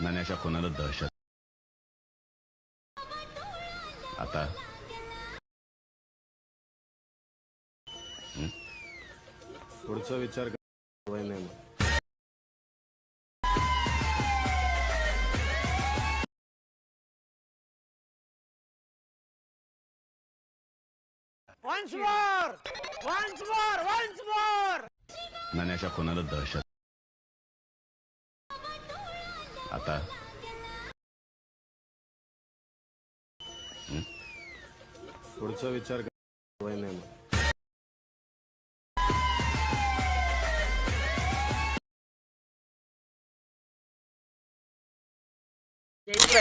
नाण्याच्या खुनाला दहशत आता पुढचा विचार नाही मग. Once more! Once more! Once more! नाण्याच्या खुनाला दहशत आता. पुढचा विचार नाही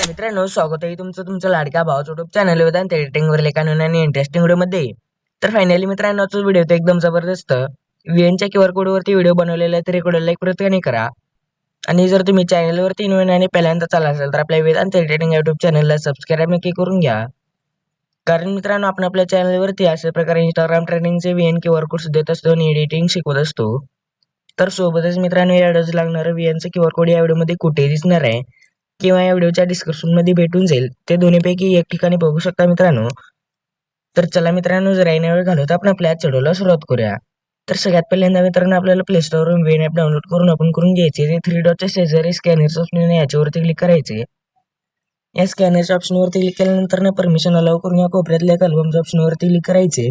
मित्रांनो स्वागत आहे तुमचं तुमचं लाडक्या भावाचं युट्यूब चॅनल वेदांत एडिटिंग वर एका नवीन आणि इंटरेस्टिंग व्हिडिओमध्ये. तर फायनली मित्रांनो आजचा व्हिडिओ तर एकदम जबरदस्त. व्हीएनच्या क्यू आर कोड वरती व्हिडिओ बनवलेला आहे तर एक लाईक प्रत्येकाने करा. आणि जर तुम्ही चॅनलवरती तीन आणि पहिल्यांदा चाला असेल तर आपल्या वेदांत एडिटिंग यूट्यूब चॅनलला सबस्क्राईब नक्की करून घ्या. कारण मित्रांनो आपण आपल्या चॅनलवरती अशा प्रकारे इंस्टाग्राम ट्रेनिंगचे व्हीएन क्यू आर कोड्स देत असतो आणि एडिटिंग शिकवत असतो. तर सोबतच मित्रांनो या व्हिडिओच लागणारं व्हीएनचं क्यू आर कोड या व्हिडिओमध्ये कुठेही दिसणार आहे किंवा या व्हिडिओच्या डिस्क्रिप्शनमध्ये भेटून जाईल. ते दोन्हीपैकी एक ठिकाणी बघू शकता मित्रांनो. तर चला मित्रांनो जर काही वेळ घालवत आपण आपल्या चढवला सुरुवात करूया. तर सगळ्यात पहिल्यांदा मित्रांनो आपल्याला प्ले स्टोअरवरून वेन ॲप डाउनलोड करून आपण करून घ्यायचे ते थ्री डॉटच्या शेजारी स्कॅनरचं ऑप्शन याच्यावरती क्लिक करायचे या स्कॅनरच्या ऑप्शनवरती क्लिक केल्यानंतर ना परमिशन अलाव करून या कोपऱ्यातल्या अल्बमच्या ऑप्शनवरती क्लिक करायचे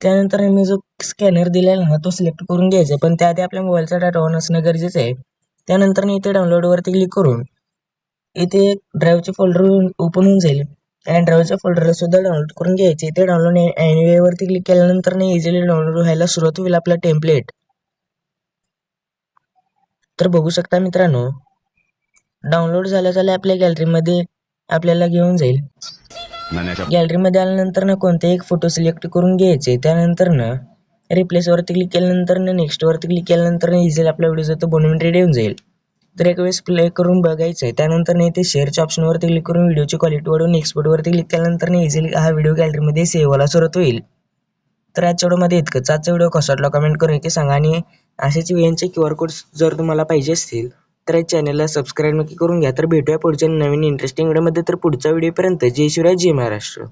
त्यानंतर मी जो स्कॅनर दिलेला ना तो सिलेक्ट करून घ्यायचा पण त्याआधी आपल्या मोबाईलचा डाटा ऑन असणं गरजेचं आहे. त्यानंतर इथे डाउनलोडवरती क्लिक करून इथे ड्राईव्हचे फोल्डर ओपन होऊन जाईल. आणि फोल्डर फोल्डरला सुद्धा डाउनलोड करून घ्यायचे. ते डाउनलोड एनिवे वरती क्लिक केल्यानंतर इझिली डाउनलोड व्हायला सुरुवात होईल आपला टेम्पलेट तर बघू शकता मित्रांनो डाउनलोड झाल्या झाल्या आपल्या गॅलरीमध्ये आपल्याला घेऊन जाईल. गॅलरीमध्ये आल्यानंतर ना कोणते एक फोटो सिलेक्ट करून घ्यायचे. त्यानंतर ना रिप्लेस वरती क्लिक केल्यानंतर ना नेक्स्ट वरती क्लिक केल्यानंतर इझिली आपला व्हिडिओ जो तो बनवून रेडी होऊन जाईल. तर एक वेळेस प्ले करून बघायचं आहे त्यानंतर नाही ते शेअरच्या ऑप्शनवरती क्लिक करून व्हिडिओची क्वालिटी वाढवून एक्सपोर्टवरती क्लिक केल्यानंतर नाही इझिली हा व्हिडिओ गॅलरीमध्ये सेव्ह व्हायला सुरुवात होईल. तर आजच्या व्हिडिओमध्ये इतकंच. आजचा व्हिडिओ कसा वाटला कमेंट करून नक्की सांगा आणि असेच यांचे क्यू आर कोड जर तुम्हाला पाहिजे असतील तर या चॅनलला सबस्क्राईब नक्की करून घ्या. तर भेटूया पुढच्या नवीन इंटरेस्टिंग व्हिडिओमध्ये तर पुढच्या व्हिडिओपर्यंत जय शिवराय जय महाराष्ट्र.